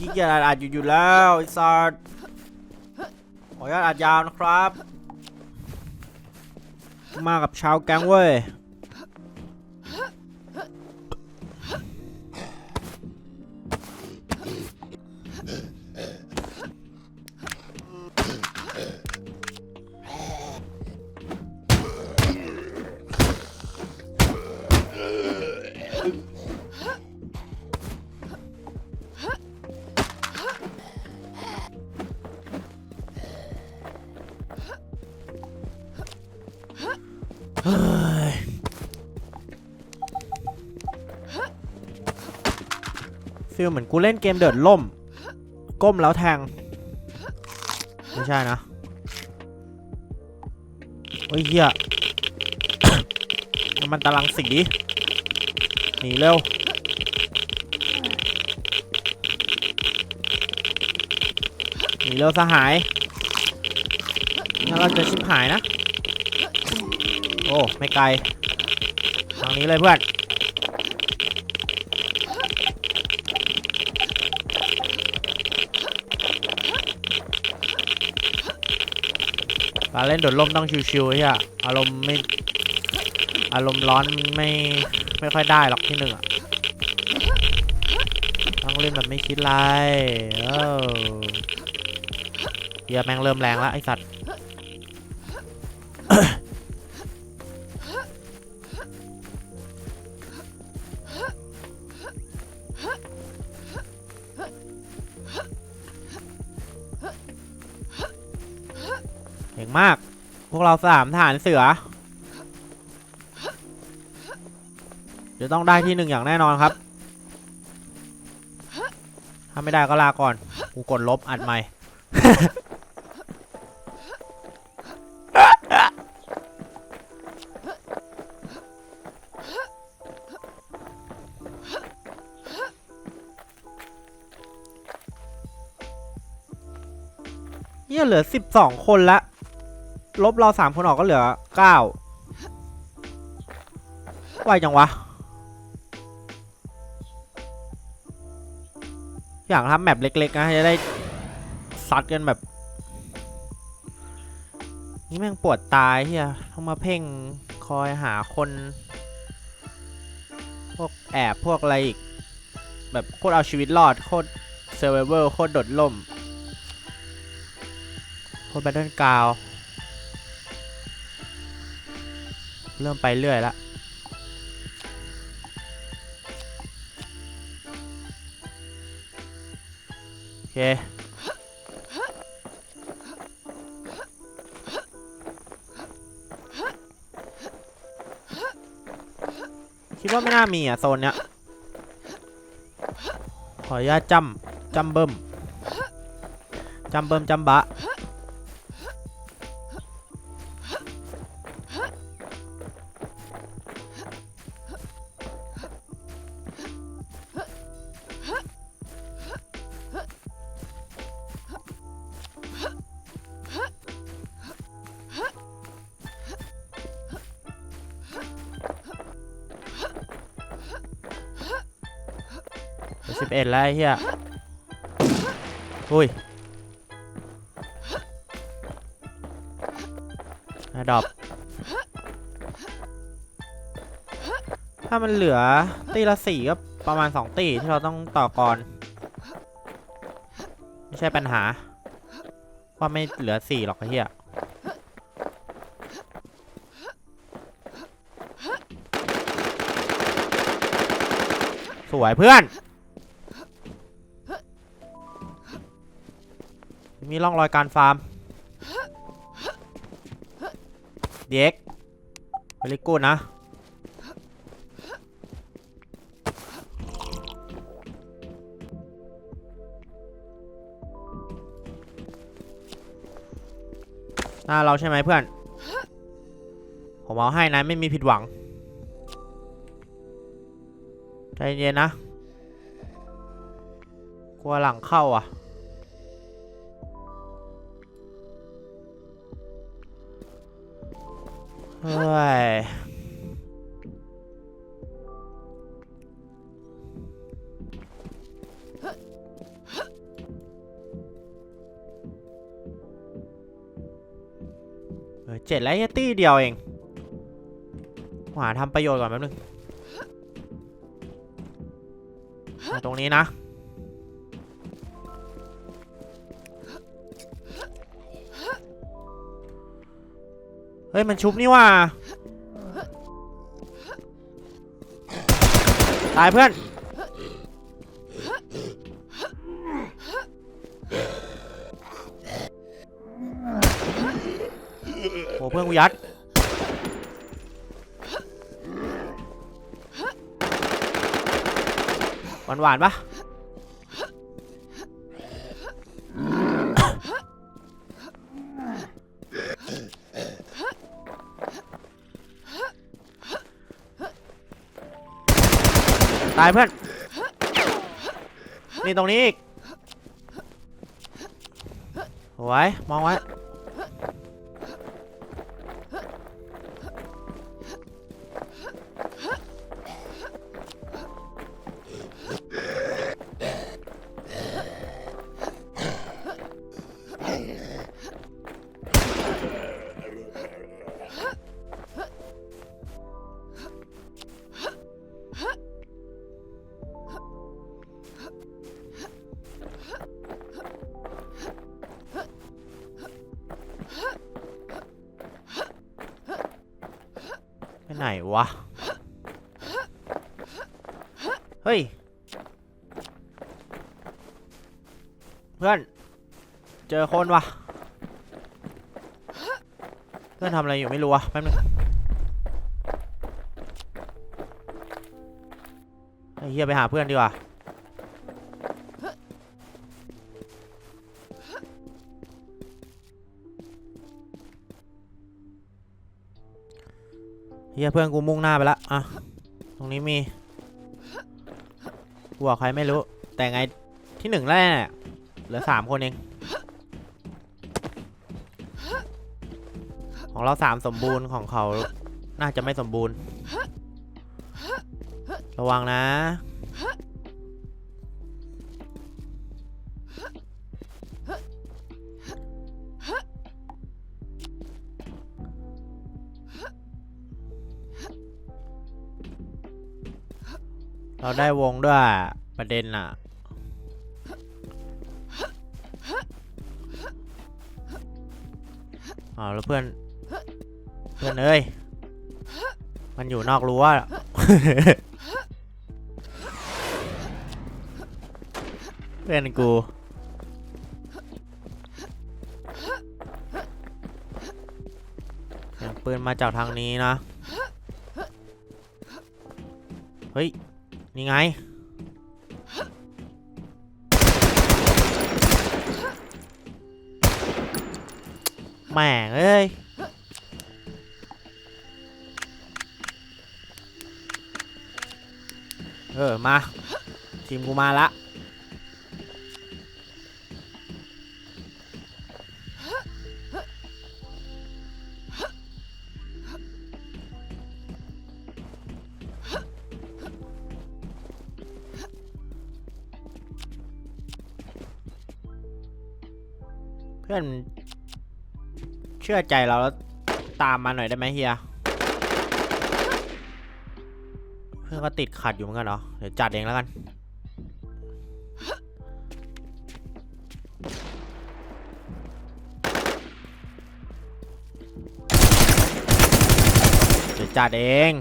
ขี้เกียจอัดอยู่อยู่แล้วไอ้สัสขออนุญาตอัดยาวนะครับ มากับชาวแก๊งเว้ย ฟีลเหมือนกูเล่นเกมเดิดล่ม ก้มแล้วแทง ไม่ใช่นะ โอ้ยเหี้ยมันตารางสี หนีเร็วหนีเร็วสหายงั้นเราจะชิบหายนะ โอ้ ไม่ไกล ทางนี้เลยเพื่อน การเล่นโดดร่มต้องชิวๆไอ้เหี้ยอารมณ์ไม่ อารมณ์ร้อนไม่ไม่ค่อยได้หรอกที่หนึ่งอะ ต้องเล่นแบบไม่คิดไรเออเหี้ยแม่งเริ่มแรงแล้วไอสัตว์ งมาก พวกเราสามทหารเสือ จะต้องได้ที่หนึ่งอย่างแน่นอนครับ ถ้าไม่ได้ก็ลาก่อน กูกดลบอัดใหม่ เนี่ยเหลือสิบสองคนละ ลบเราสามคนออกก็เหลือเก้าไวจังวะ อยากทำแมปเล็ก ๆ นะ จะได้ซัดกันแบบ นี่แม่งปวดตายเฮียต้องมาเพ่งคอยหาคน พวกแอบพวกอะไรอีก แบบโคตรเอาชีวิตรอด โคตรเซอร์ไวเวอร์โคตรโดดล่ม โคตรแบทเทิลกาว เริ่มไปเรื่อยละโอเคคิดว่าไม่น่ามีอะ โซนเนี้ย ขออนุญาตจำจำเบิ่มจำเบิ่มจำบะ สิบเอ็ดแล้วไอ้เฮียอุ้ยอะดอบ ถ้ามันเหลือตีละสี่ก็ประมาณสองตีที่เราต้องต่อกรไม่ใช่ปัญหา ว่าไม่เหลือสี่หรอกไอ้เฮียสวยเพื่อน มีร่องรอยการฟาร์มเด็กเวลิกูดนะ หน้าเราใช่ไหมเพื่อน ผมเอาให้นะไม่มีผิดหวัง ใจเย็นนะ กลัวหลังเข้าอะ เฮ้ยเจ็ดแล่ตี้เดียวเองหาทำประโยชน์ก่อนแป๊บนึงตรงนี้นะ ฮ้ยมันชุบนี่ว่าตายเพื่อนโหเพื่อนกูยัดหวานหวานปะ ตายเพื่อน นี่ตรงนี้อีกโอ้ยมองไว้ วะ เฮ้ย เพื่อน เจอคนวะเพื่อนทำอะไรอยู่ไม่รู้วะแป๊บนึงไอ้เฮียไปหาเพื่อนดีกว่า เฮียเพื่อนกูมุ่งหน้าไปละอะตรงนี้มีกูบอกใครไม่รู้ แต่ไงที่หนึ่งแรกเนี่ยเหลือสามคนเอง ของเราสามสมบูรณ์ของเขาน่าจะไม่สมบูรณ์ ระวังนะ เราได้วงด้วยประเด็นน่ะอ้าวแล้วเพื่อน เพื่อนเอ้ย มันอยู่นอกรั้วเพื่อนกูเสียงปืนมาจากทางนี้นะ เฮ้ย นี่ไง แม่งเอ้ยเออ มา ทีมกูมาละ พื่อนเชื่อใจเราแล้วตามมาหน่อยได้ไหมเฮีย เพื่อนก็ติดขัดอยู่เหมือนกันเหรอเดี๋ยวจัดเองแล้วกัน เดี๋ยวจัดเอง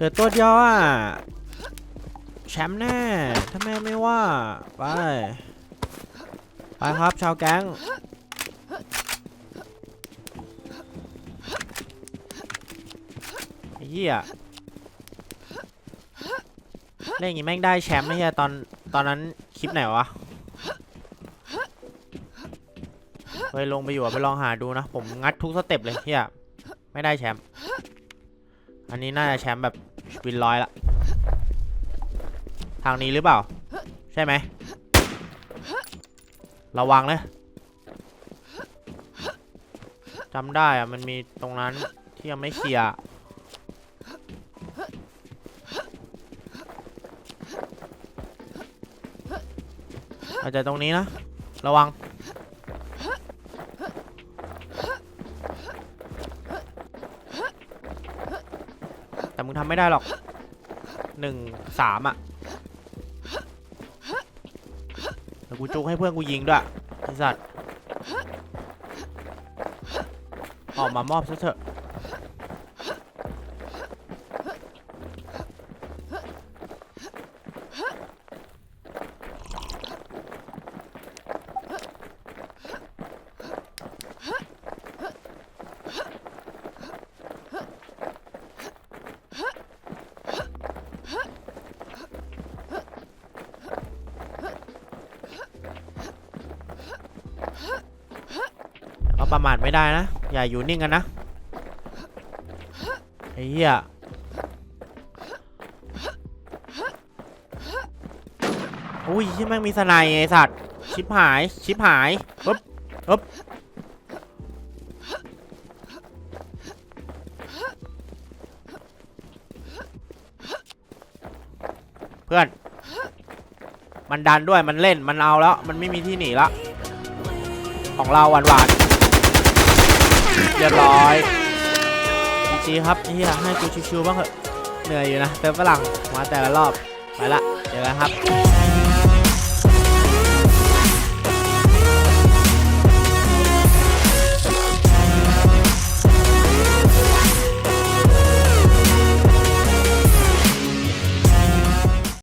เหลือตัวเดียวอะแชมป์แน่ถ้าแม่ไม่ว่า ไป ไปครับชาวแก๊งไอ้เหี้ยเล่นอย่างงี้แม่งได้แชมป์ไม่ใช่ตอนตอนนั้นคลิปไหนวะไปลงไปอยู่ไปลองหาดูนะ ผมงัดทุกสเต็ปเลยเฮียไม่ได้แชมป์ อันนี้น่าจะแชมป์แบบวินร้อยละ ทางนี้หรือเปล่า ใช่ไหม ระวังเลยจำได้อะมันมีตรงนั้นที่ยังไม่เคลียรอาจจะตรงนี้นะ ระวัง มึงทำไม่ได้หรอกหนึ่งสามอะแล้วกูจุกให้เพื่อนกูยิงด้วยไอสัตว์ออกมามอบซะเถอะ ประมาทไม่ได้นะ อย่าอยู่นิ่งกันนะ ไอ้เหี้ยอุ้ยที่แม่งมีสไนด์ไอ้สัตว์ ชิบหาย ชิบหายปึ๊บปึ๊บเพื่อน มันดันด้วยมันเล่นมันเอาแล้ว มันไม่มีที่หนีล้วของเราหวานหวาน เรียบร้อยจีครับเฮียให้กูชิวๆบ้างเถอะเหนื่อยอยู่นะเติมฝรั่งมาแต่ละรอบไปละเดี๋ยวนครับ